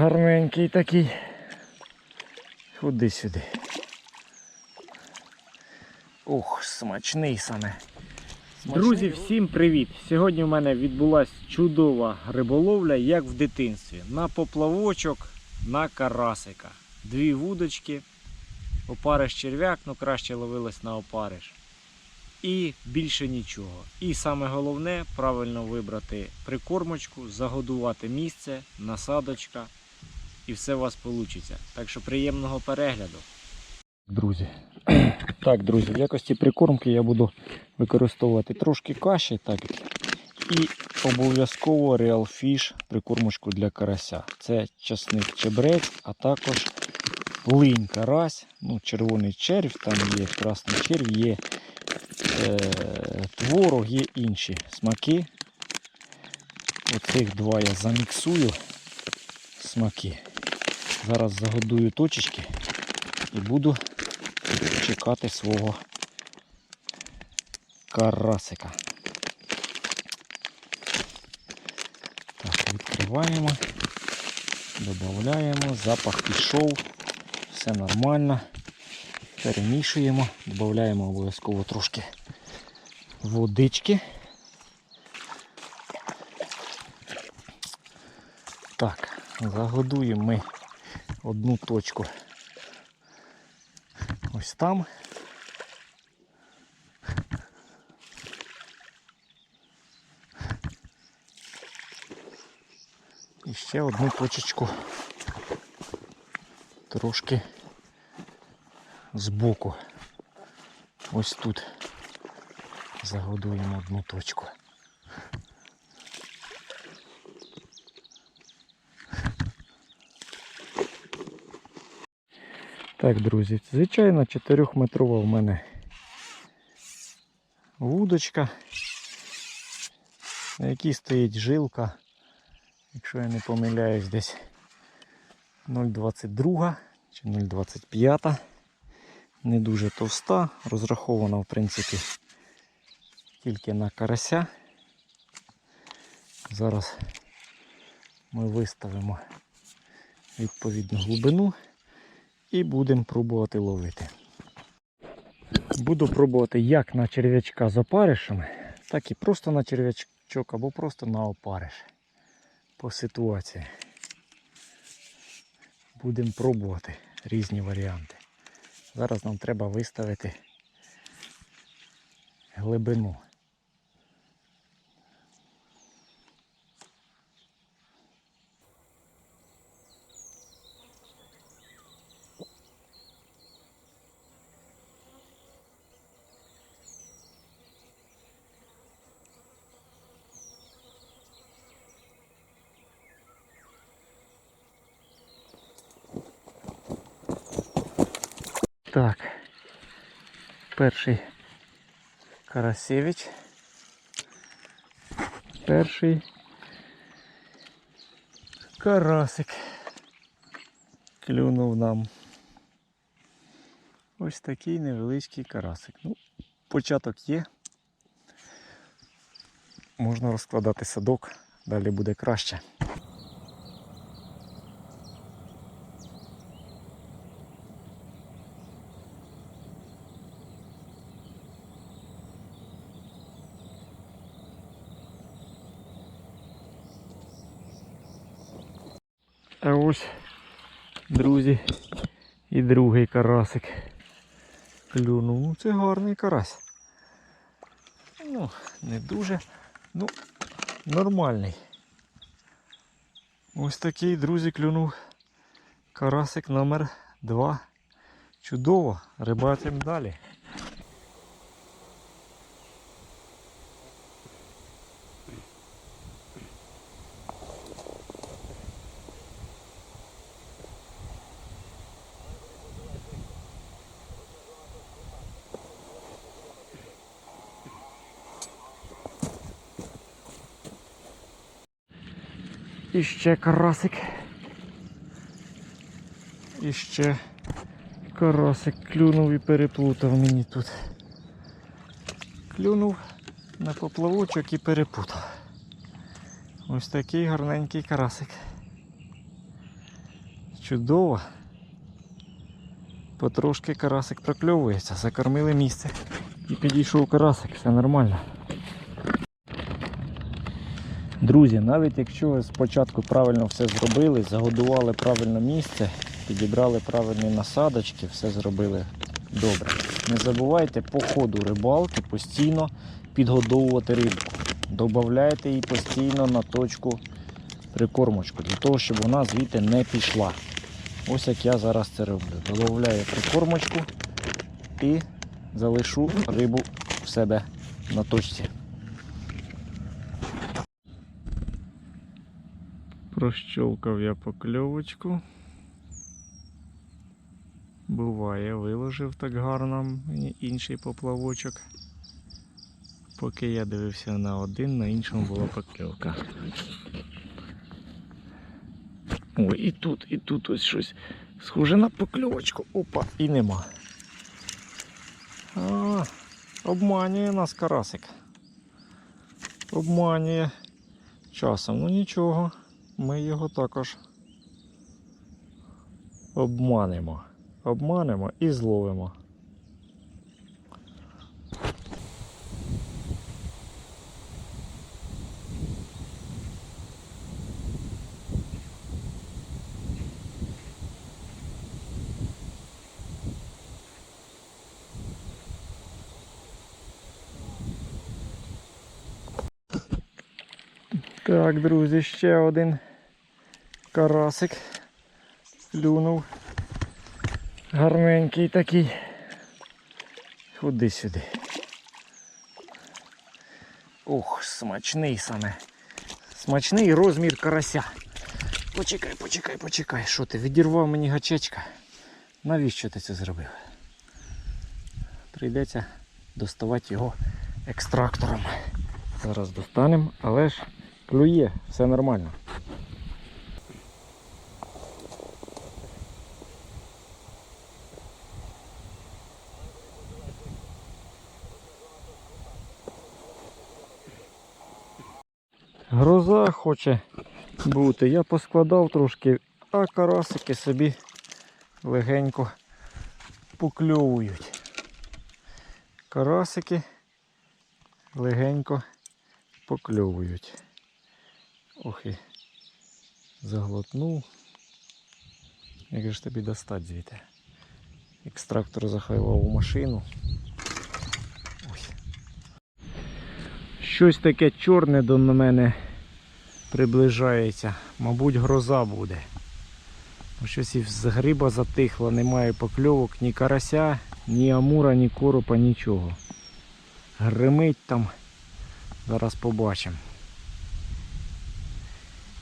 Гарненький такий. Ходи сюди. Ух, смачний саме. Друзі, всім привіт! Сьогодні в мене відбулася чудова риболовля, як в дитинстві. На поплавочок, на карасика. Дві вудочки, опариш черв'як, ну краще ловилось на опариш. І більше нічого. І саме головне правильно вибрати прикормочку, загодувати місце, насадочка, і все у вас вийде. Так що приємного перегляду. Друзі, так, друзі, в якості прикормки я буду використовувати трошки каші, так, і обов'язково Real Fish прикормочку для карася. Це часник чебрець, а також линь карась, ну, червоний червь, там є красний червь, є е, творог, є інші смаки. Оцих два я заміксую смаки. Зараз загодую точечки і буду чекати свого карасика. Так, відкриваємо, додаємо, запах пішов, все нормально. Перемішуємо, додаємо обов'язково трошки водички. Так, загодуємо ми одну точку ось там. І ще одну точечку трошки збоку. Ось тут загодуємо одну точку. Так, друзі, звичайно, 4-метрова в мене вудочка, на якій стоїть жилка, якщо я не помиляюсь, десь 0,22 чи 0,25. Не дуже товста, розрахована, в принципі, тільки на карася. Зараз ми виставимо відповідну глибину і будемо пробувати ловити. Буду пробувати як на черв'ячка з опаришами, так і просто на черв'ячок або просто на опариш. По ситуації. Будемо пробувати різні варіанти. Зараз нам треба виставити глибину. Так, перший Карасевич. Перший карасик клюнув нам. Ось такий невеличкий карасик. Ну, початок є. Можна розкладати садок, далі буде краще. А ось, друзі, і другий карасик клюнув. Ну, це гарний карась. Ну, не дуже, ну, нормальний. Ось такий, друзі, клюнув карасик номер 2. Чудово, рибатим далі. І ще карасик. І карасик клюнув і переплутав мені тут. Клюнув на поплавочок і перепутав. Ось такий гарненький карасик. Чудово. Потрошки карасик прокльовується, закормили місце. І підійшов карасик, все нормально. Друзі, навіть якщо ви спочатку правильно все зробили, загодували правильно місце, підібрали правильні насадочки, все зробили добре. Не забувайте по ходу рибалки постійно підгодовувати рибку. Добавляйте її постійно на точку прикормочку, для того, щоб вона звідти не пішла. Ось як я зараз це роблю. Додаю прикормочку і залишу рибу в себе на точці. Прощолкав я покльовочку. Буває, виложив так гарно мені інший поплавочок. Поки я дивився на один, на іншому була покльовка. Ой, і тут, і тут ось щось схоже на покльовочку. Опа, і нема. А, обманює нас карасик. Обманює часом. Ну нічого, ми його також обманемо. Обманемо і зловимо. Так, друзі, ще один карасик клюнув. Гарненький такий. Ходи сюди. Ух, смачний саме. Смачний розмір карася. Почекай, почекай, почекай. Що ти? Відірвав мені гачечка. Навіщо ти це зробив? Прийдеться доставати його екстрактором. Зараз достанемо, але ж клює, все нормально. Гроза хоче бути. Я поскладав трошки, а карасики собі легенько покльовують. Карасики легенько покльовують. Ох і заглотнув. Як ж тобі достати звідти? Екстрактор захайвав у машину. Ось. Щось таке чорне до мене приближається. Мабуть, гроза буде. Щось із гриба затихло, немає покльовок, ні карася, ні амура, ні коропа, нічого. Гримить там. Зараз побачимо.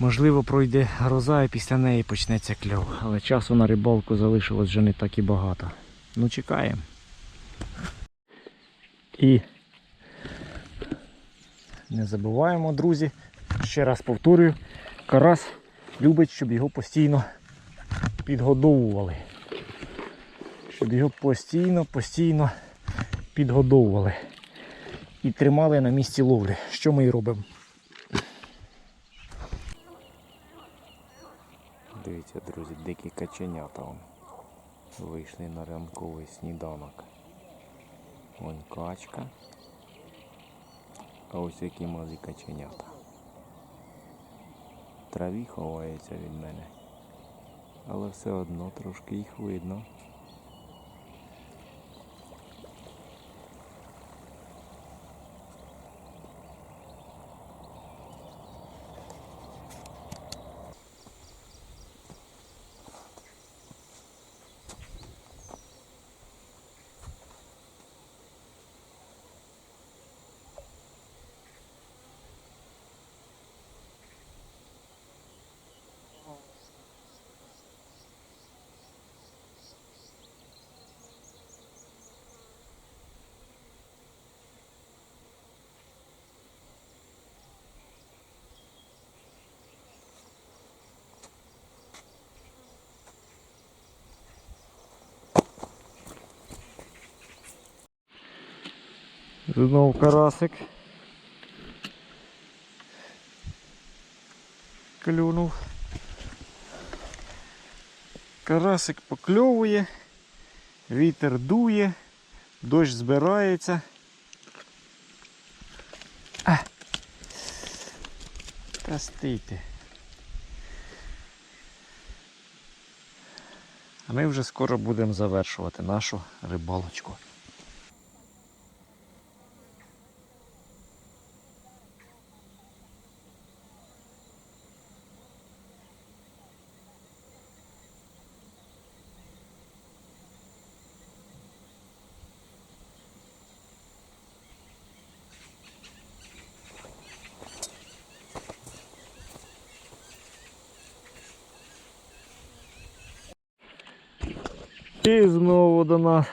Можливо, пройде гроза і після неї почнеться кльов. Але часу на рибалку залишилось вже не так і багато. Ну чекаємо. І не забуваємо, друзі. Ще раз повторюю, карась любить, щоб його постійно підгодовували. Щоб його постійно, постійно підгодовували. І тримали на місці ловлі. Що ми і робимо? Дивіться, друзі, дикі каченята вийшли на ранковий сніданок. Вон качка. А ось які малі каченята. Траві ховається від мене. Але все одно трошки їх видно. Знов карасик. Клюнув. Карасик покльовує, вітер дує, дощ збирається. А. Та стійте. А ми вже скоро будемо завершувати нашу рибалочку. І знову до нас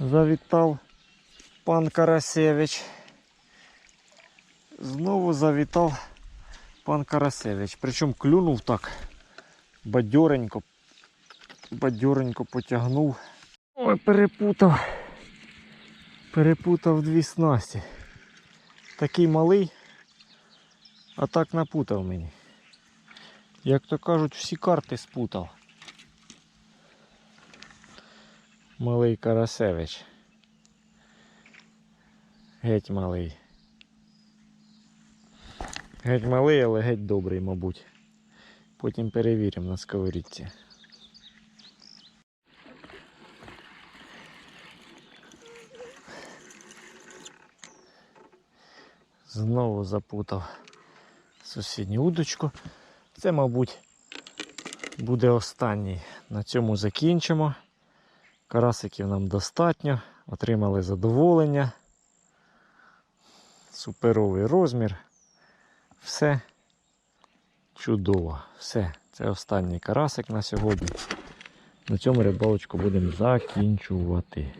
завітав пан Карасевич. Знову завітав пан Карасевич. Причому клюнув так бадьоренько, бадьоренько потягнув. Ой, перепутав. Перепутав дві снасті. Такий малий, а так напутав мені. Як то кажуть, всі карти спутав. Малий Карасевич. Геть малий. Геть малий, але геть добрий, мабуть. Потім перевіримо на сковорідці. Знову запутав сусідню удочку. Це, мабуть, буде останній. На цьому закінчимо. Карасиків нам достатньо, отримали задоволення. Суперовий розмір. Все чудово. Все. Це останній карасик на сьогодні. На цьому рибалочку будемо закінчувати.